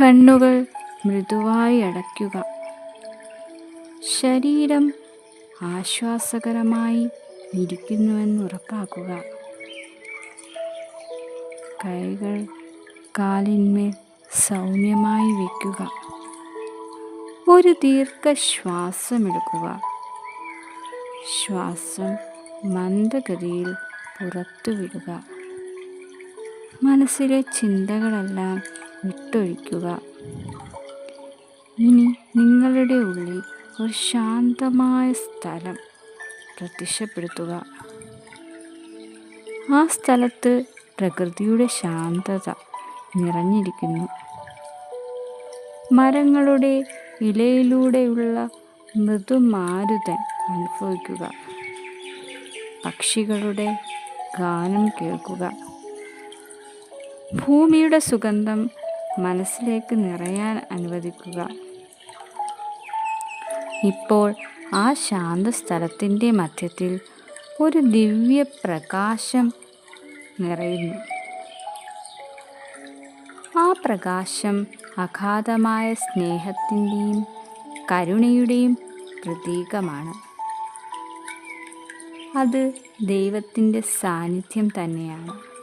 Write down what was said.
കണ്ണുകൾ മൃദുവായി അടയ്ക്കുക. ശരീരം ആശ്വാസകരമായി ഇരിക്കുന്നുവെന്ന് ഉറപ്പാക്കുക. കൈകൾ കാലിന്മേൽ സൗമ്യമായി വയ്ക്കുക. ഒരു ദീർഘശ്വാസമെടുക്കുക. ശ്വാസം മന്ദഗതിയിൽ പുറത്തുവിടുക. മനസ്സിലെ ചിന്തകളെല്ലാം വിട്ടൊഴിക്കുക. ഇനി നിങ്ങളുടെ ഉള്ളിൽ ഒരു ശാന്തമായ സ്ഥലം പ്രത്യക്ഷപ്പെടുത്തുക. ആ സ്ഥലത്ത് പ്രകൃതിയുടെ ശാന്തത നിറഞ്ഞിരിക്കുന്നു. മരങ്ങളുടെ ഇലയിലൂടെയുള്ള മൃദുമാരുതൻ അനുഭവിക്കുക. പക്ഷികളുടെ ഗാനം കേൾക്കുക. ഭൂമിയുടെ സുഗന്ധം മനസ്സിലേക്ക് നിറയാൻ അനുവദിക്കുക. ഇപ്പോൾ ആ ശാന്ത സ്ഥലത്തിന്റെ മധ്യത്തിൽ ഒരു ദിവ്യ പ്രകാശം നിറയുന്നു. ആ പ്രകാശം അഗാധമായ സ്നേഹത്തിന്റെയും കരുണയുടെയും പ്രതീകമാണ്. അത് ദൈവത്തിന്റെ സാന്നിധ്യം തന്നെയാണ്.